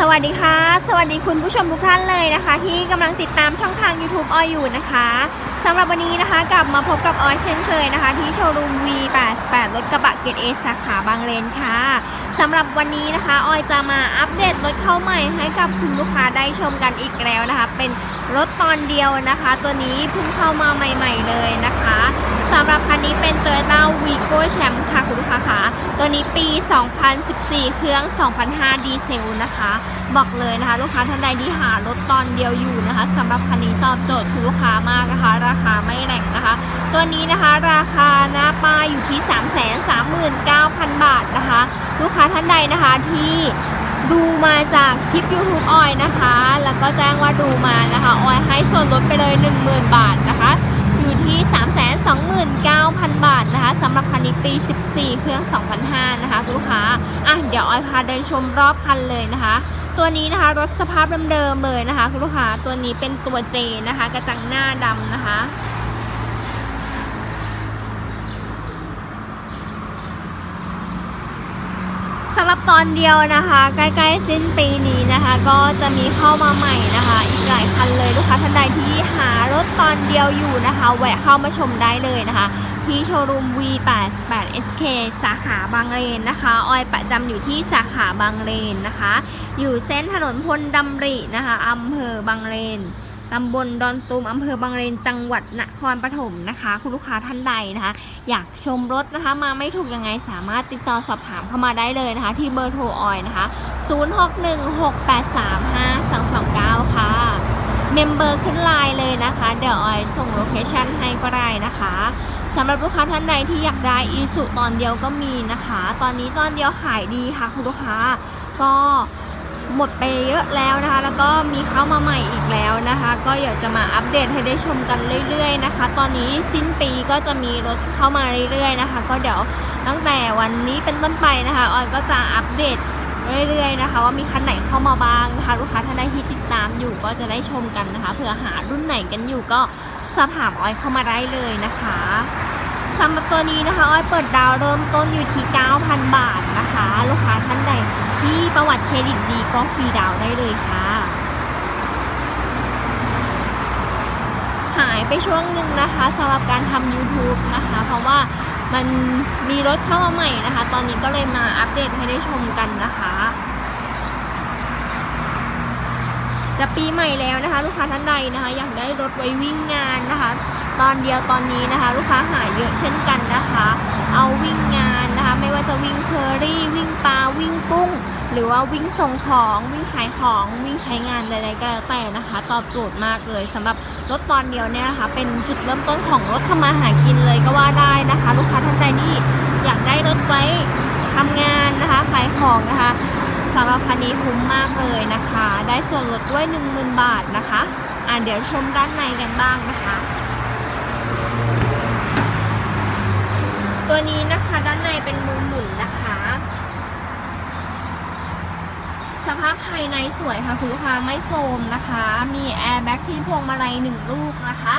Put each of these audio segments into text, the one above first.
สวัสดีค่ะ สวัสดีคุณผู้ชมทุกท่านเลยนะคะ ที่กำลังติดตามช่องทาง YouTube ออยอยู่นะคะสำหรับวันนี้นะคะกลับมาพบกับออยเช่นเคยนะคะ ที่โชว์รูม V88 รถกระบะเกรดเอสาขาบางเลนค่ะสำหรับวันนี้นะคะ ออยจะมาอัปเดตรถเข้าใหม่ให้กับคุณลูกค้าได้ชมกันอีกแล้วนะคะ เป็นรถตอนเดียวนะคะ ตัวนี้เพิ่งเข้ามาใหม่ ๆ เลยนะคะสำหรับคันนี้เป็น Toyota Vigo Champ ค่ะคุณลูกค้าคะตัวนี้ปี 4 เครื่อง2005ดีเซลนะคะ บอกเลยนะคะ ลูกค้าท่านใดที่หารถตอนเดียวอยู่นะคะสำหรับคันนี้ตอบโจทย์คุณลูกค้ามากนะคะ ราคาไม่แรงนะคะ ตัวนี้นะคะราคาหน้าป้ายอยู่ที่ 3 3 9 0 0 0 บาทนะคะ ลูกค้าท่านใดนะคะที่ดูมาจากคลิป YouTube ออยนะคะ แล้วก็แจ้งว่าดูมานะคะ ออยให้ส่วนลดไปเลย 10,000 บาทนะคะ อยู่ที่ 329,000 บาทนะคะสำหรับคันนี้ปี 14 เครื่อง2005นะคะลูกค้า เดี๋ยวออยพาเดินชมรอบคันเลยนะคะ ตัวนี้นะคะรถสภาพเดิมๆเลยนะคะ คุณลูกค้าตัวนี้เป็นตัวเจนะคะ กระจังหน้าดำนะคะ สำหรับตอนเดียวนะคะ ใกล้ๆสิ้นปีนี้นะคะ ก็จะมีเข้ามาใหม่นะคะ อีกหลายคันเลยลูกค้าท่านใดที่หารถตอนเดียวอยู่นะคะแวะเข้ามาชมได้เลยนะคะที่โชว์รูม V88 SK สาขาบางเลนนะคะ ออยประจำอยู่ที่สาขาบางเลนนะคะ อยู่เส้นถนนพลดำรินะคะอำเภอบางเลน ตำบลดอนตูมอำเภอบางเลนจังหวัดนครปฐมนะคะ คุณลูกค้าท่านใดนะคะ อยากชมรถนะคะ มาไม่ถูกยังไงสามารถติดต่อสอบถามเข้ามาได้เลยนะคะ ที่เบอร์โทรออยนะคะ 0616835229 ค่ะ เมมเบอร์ขึ้นไลน์เลยนะคะ เดี๋ยวออยส่งโลเคชั่นให้ก็ได้นะคะสำหรับลูกค้าท่านใดที่อยากได้อีสุตอนเดียวก็มีนะคะ ตอนนี้ตอนเดียวขายดีค่ะคุณลูกค้าก็ หมดไปเยอะแล้วนะคะ แล้วก็มีเข้ามาใหม่อีกแล้วนะคะ ก็อยากจะมาอัปเดตให้ได้ชมกันเรื่อย ๆ นะคะ ตอนนี้สิ้นปีก็จะมีรถเข้ามาเรื่อย ๆ นะคะ ก็เดี๋ยวตั้งแต่วันนี้เป็นต้นไปนะคะออยก็จะอัปเดตเรื่อยๆนะคะ ว่ามีคันไหนเข้ามาบ้างนะคะ ลูกค้าท่านใดที่ติดตามอยู่ก็จะได้ชมกันนะคะเผื่อหารุ่นไหนกันอยู่ก็สอบถามออยเข้ามาได้เลยนะคะ สำหรับตัวนี้นะคะออยเปิดดาวเริ่มต้นอยู่ที่ 9,000 บาทนะคะ ลูกค้าท่านใดที่ประวัติเครดิตดีก็ฟรีดาวได้เลยค่ะ หายไปช่วงหนึ่งนะคะสำหรับการทำ YouTube นะคะ เพราะว่ามันมีรถเข้ามาใหม่นะคะ ตอนนี้ก็เลยมาอัปเดตให้ได้ชมกันนะคะ จะปีใหม่แล้วนะคะ ลูกค้าท่านใดนะคะอยากได้รถไว้วิ่งงานนะคะ ตอนเดียวตอนนี้นะคะ ลูกค้าหายเยอะเช่นกันนะคะ เอาวิ่งงานนะคะ ไม่ว่าจะวิ่งเคอรี่ วิ่งปลาวิ่งกุ้ง หรือว่าวิ่งส่งของวิ่งขายของวิ่งใช้งานใดๆก็แล้วแต่นะคะ ตอบโจทย์มากเลยสำหรับรถตอนเดียวเนี่ยนะคะ เป็นจุดเริ่มต้นของรถทำมาหากินเลยก็ว่าได้นะคะ ลูกค้าท่านใดที่อยากได้รถไว้ทำงานนะคะขายของนะคะ สำหรับคันนี้คุ้มมากเลยนะคะ ได้ส่วนลดด้วย 10,000 บาทนะคะอ่าเดี๋ยวชมด้านในกันบ้างนะคะ ตัวนี้นะคะด้านในเป็นมือหมุนนะคะ สภาพภายในสวยค่ะคุณลูกค้าไม่โทรมนะคะ มีแอร์แบ็กที่พวงมาลัยหนึ่งลูกนะคะ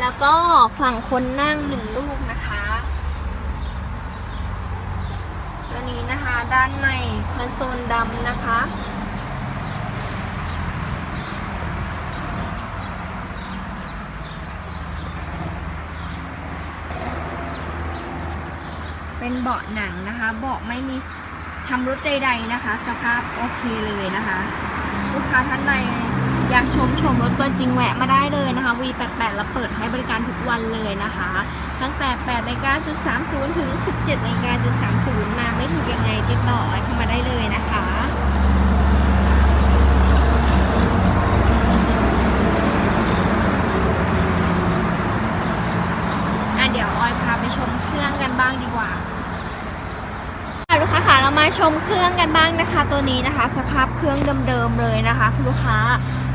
แล้วก็ฝั่งคนนั่งหนึ่งลูกนะคะ ตัวนี้นะคะด้านในคอนโซลดำนะคะ เป็นเบาะหนังนะคะเบาะไม่มีชำรุดใดๆนะคะ สภาพโอเคเลยนะคะ ลูกค้าท่านใด อยากชมชมรถตัวจริงแวะมาได้เลยนะคะ V88 เราเปิดให้บริการทุกวันเลยนะคะ ตั้งแต่8นาฬิกาจุด30 ถึง 17นาฬิกาจุด30มาไม่ถูกยังไงติดต่อเข้ามาได้เลยนะคะอะเดี๋ยวออยพาไปชมเครื่องกันบ้างดีกว่าค่ะลูกค้าค่ะเรามาชมเครื่องกันบ้างนะคะ ตัวนี้นะคะ สภาพเครื่องเดิมๆเลยนะคะคุณลูกค้า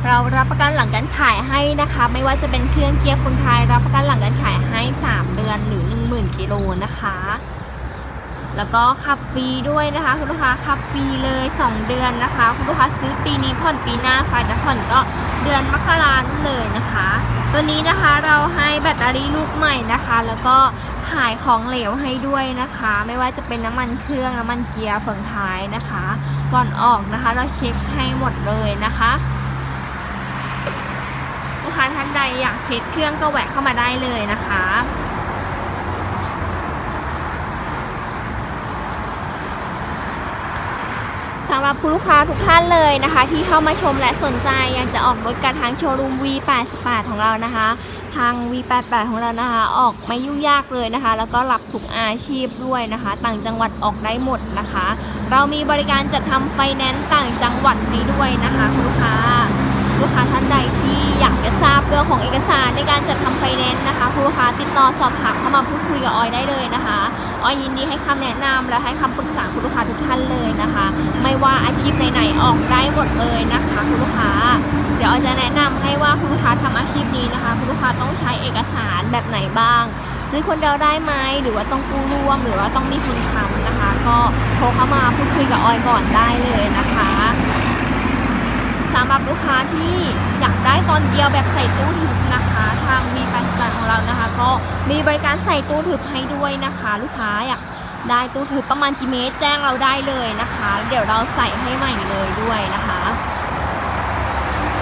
เรารับประกันหลังการขายให้นะคะ ไม่ว่าจะเป็นเครื่องเกียร์ฟุนไทยรับประกันหลังการขายให้ 3 เดือนหรือ 10,000 กิโลนะคะ แล้วก็ขับฟรีด้วยนะคะคุณลูกค้าขับฟรีเลย 2 เดือนนะคะคุณลูกค้าซื้อปีนี้ผ่อนปีหน้าฝ่ายจะผ่อนก็เดือนมกราคมเลยนะคะ ตัวนี้นะคะเราให้แบตเตอรี่ลูกใหม่นะคะ แล้วก็ถ่ายของเหลวให้ด้วยนะคะ ไม่ว่าจะเป็นน้ำมันเครื่องน้ำมันเกียร์เฟืองท้ายนะคะ ก่อนออกนะคะ เราเช็คให้หมดเลยนะคะ ค้าท่านใดอยากเช็คเครื่องก็แวะเข้ามาได้เลยนะคะสำหรับผู้ลูกค้าทุกท่านเลยนะคะ ที่เข้ามาชมและสนใจอยากจะออกรถกับทางโชว์รูม V88 ของเรานะคะ ทาง V88 ของเรานะคะ ออกไม่ยุ่งยากเลยนะคะ แล้วก็รับทุกอาชีพด้วยนะคะ ต่างจังหวัดออกได้หมดนะคะ เรามีบริการจัดทำไฟแนนซ์ต่างจังหวัดนี้ด้วยนะคะคุณลูกค้า ลูกค้าท่านใดที่อยากจะทราบเรื่องของเอกสารในการจัดทำไฟแนนซ์นะคะคุณลูกค้าติดต่อสอบถามเข้ามาพูดคุยกับออยได้เลยนะคะออยยินดีให้คำแนะนำและให้คำปรึกษาคุณลูกค้าทุกท่านเลยนะคะ ไม่ว่าอาชีพไหนๆออกได้หมดเลยนะคะคุณลูกค้า เดี๋ยวออยจะแนะนำให้ว่าคุณลูกค้าทำอาชีพนี้นะคะ คุณลูกค้าต้องใช้เอกสารแบบไหนบ้างซื้อคนเดียวได้ไหมหรือว่าต้องกู้ร่วม หรือว่าต้องมีคุณค้ำนะคะ ก็โทรเข้ามาพูดคุยกับออยก่อนได้เลยนะคะ ลูกค้าที่อยากได้ตอนเดียวแบบใส่ตู้ทึบนะคะ ทางมีการจัดของเรานะคะ ก็มีบริการใส่ตู้ทึบให้ด้วยนะคะ ลูกค้าอยากได้ตู้ทึบประมาณกี่เมตรแจ้งเราได้เลยนะคะ เดี๋ยวเราใส่ให้ใหม่เลยด้วยนะคะ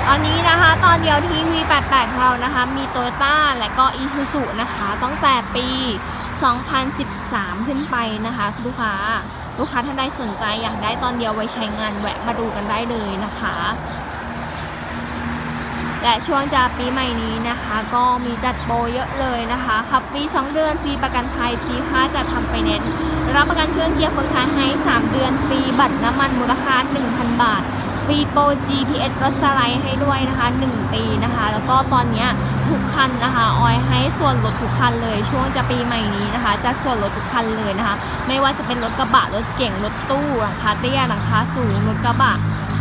ตอนนี้นะคะตอนเดียวที่ V88 ของเรานะคะ มีโตโยต้าและก็อีซูซูนะคะตั้งแต่ปี 2013 ขึ้นไปนะคะ ลูกค้าลูกค้าท่านใดสนใจอยากได้ตอนเดียวไว้ใช้งานแวะมาดูกันได้เลยนะคะ และช่วงจะปีใหม่นี้นะคะ ก็มีจัดโปรเยอะเลยนะคะขับฟรี 2 เดือนฟรีประกันภัยฟรีค่าจัดทำไฟแนนซ์รับประกันเครื่องเกียร์เฟืองท้ายให้ 3 เดือนฟรีบัตรน้ำมันมูลค่า 1,000 บาทฟรีโปร GPS รถสไลด์ให้ด้วยนะคะ 1 ปีนะคะ แล้วก็ตอนเนี้ยทุกคันนะคะออยให้ส่วนลดทุกคันเลย ช่วงจะปีใหม่นี้นะคะ จะส่วนลดทุกคันเลยนะคะ ไม่ว่าจะเป็นรถกระบะรถเก่งรถตู้หลังคาเตี้ยหลังคาสูงรถกระบะ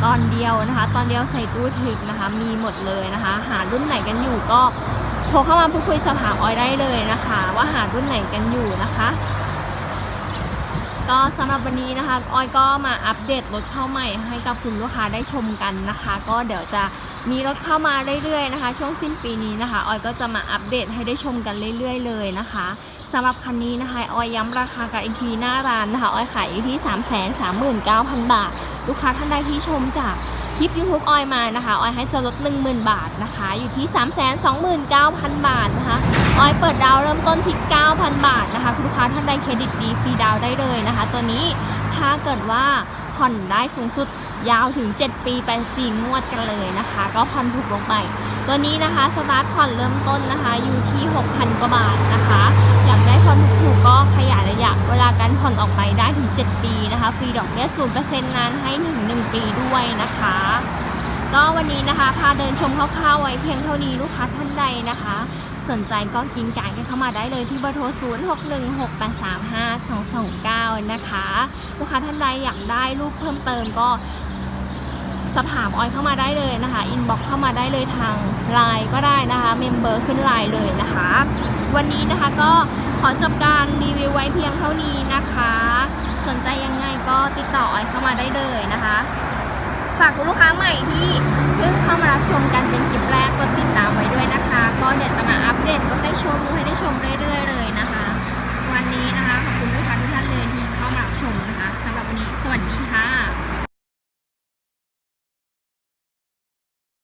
ตอนเดียวนะคะ ตอนเดียวใส่ตู้ทึบนะคะ มีหมดเลยนะคะ หารุ่นไหนกันอยู่ก็โทรเข้ามาพูดคุยสอบถามออยได้เลยนะคะ ว่าหารุ่นไหนกันอยู่นะคะ ก็สำหรับวันนี้นะคะ ออยก็มาอัปเดตรถเข้าใหม่ให้กับคุณลูกค้าได้ชมกันนะคะ ก็เดี๋ยวจะมีรถเข้ามาเรื่อยๆนะคะ ช่วงสิ้นปีนี้นะคะ ออยก็จะมาอัปเดตให้ได้ชมกันเรื่อยๆ เลยนะคะสำหรับคันนี้นะคะ ออยย้ำราคากับอีกทีหน้าร้านนะคะ ออยขายอยู่ที่ 3 3 9 0 0 0 บาท ลูกค้าท่านใดที่ชมจากคลิป YouTube ออยมานะคะ ออยให้ส่วนลด10,000 บาทนะคะ อยู่ที่ 3 2 9 0 0 0 บาทนะคะ ออยเปิดดาวเริ่มต้นที่ 9,000 บาทนะคะคุณลูกค้าท่านใดเครดิตดีฟรีดาวได้เลยนะคะ ตัวนี้ถ้าเกิดว่า ผ่อนได้สูงสุดยาวถึง 7 ปีเป็น4งวดกันเลยนะคะ ก็ผ่อนถูกลงไป ตัวนี้นะคะสตาร์ทผ่อนเริ่มต้นนะคะ อยู่ที่ 6,000 กว่าบาทนะคะ อยากได้ผ่อนถูกๆก็ขยายระยะเวลาการผ่อนออกไปได้ถึง 7 ปีนะคะฟรีดอกเบี้ย0%นานให้ถึง1ปีด้วยนะคะก็วันนี้นะคะพาเดินชมคร่าวๆไว้เพียงเท่านี้ลูกค้าท่านใดนะคะ สนใจก็กินการกันเข้ามาได้เลยที่เบอร์โทร 0 6 1 6 8 3 5 2 2 9 นะคะ ลูกค้าท่านใดอยากได้รูปเพิ่มเติมก็สอบถามออยเข้ามาได้เลยนะคะ อินบ็อกเข้ามาได้เลยทางไลน์ก็ได้นะคะ เมมเบอร์ขึ้นไลน์เลยนะคะ วันนี้นะคะก็ขอจบการรีวิวไว้เพียงเท่านี้นะคะ สนใจยังไงก็ติดต่อออยเข้ามาได้เลยนะคะ ฝากลูกค้าใหม่ที่เพิ่งเข้ามารับชมกันเป็นคลิปแรกกดติดตามไว้ด้วย ก็เดี๋ยวจะมาอัปเดตก็ได้ชมให้ได้ชมเรื่อยๆเลยนะคะ วันนี้นะคะขอบคุณทุกท่านทุกท่านเลยที่เข้ามาชมนะคะสำหรับวันนี้สวัสดีค่ะ